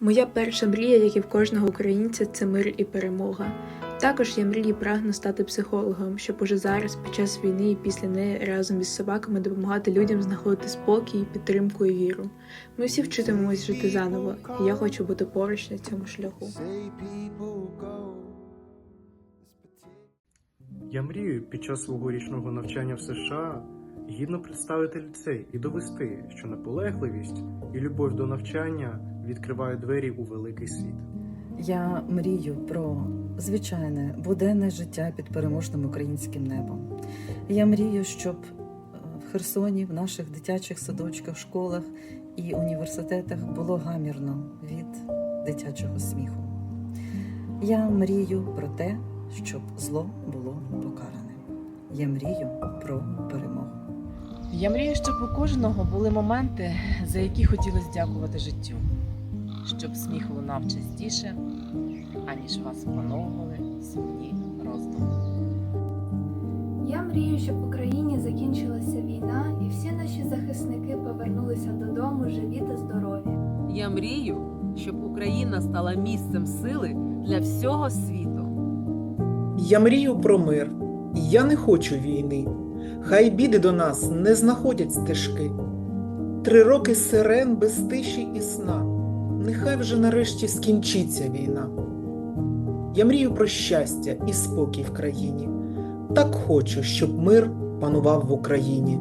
Моя перша мрія, як і в кожного українця, це мир і перемога. Також я мрію і прагну стати психологом, щоб уже зараз, під час війни і після неї разом із собаками допомагати людям знаходити спокій, підтримку і віру. Ми всі вчитимемось жити заново, і я хочу бути поруч на цьому шляху. Я мрію під час свого річного навчання в США гідно представити ліцей і довести, що наполегливість і любов до навчання відкривають двері у великий світ. Я мрію про звичайне буденне життя під переможним українським небом. Я мрію, щоб е, в Херсоні, в наших дитячих садочках, школах і університетах було гамірно від дитячого сміху. Я мрію про те, щоб зло було покаране. Я мрію про перемогу. Я мрію, щоб у кожного були моменти, за які хотілося дякувати життю, щоб сміх лунав частіше, аніж вас опановували сумні роздуми. Я мрію, щоб в Україні закінчилася війна і всі наші захисники повернулися додому живі та здорові. Я мрію, щоб Україна стала місцем сили для всього світу. Я мрію про мир, я не хочу війни. Хай біди до нас не знаходять стежки. Три роки сирен без тиші і сна. Нехай вже нарешті скінчиться війна. Я мрію про щастя і спокій в країні. Так хочу, щоб мир панував в Україні.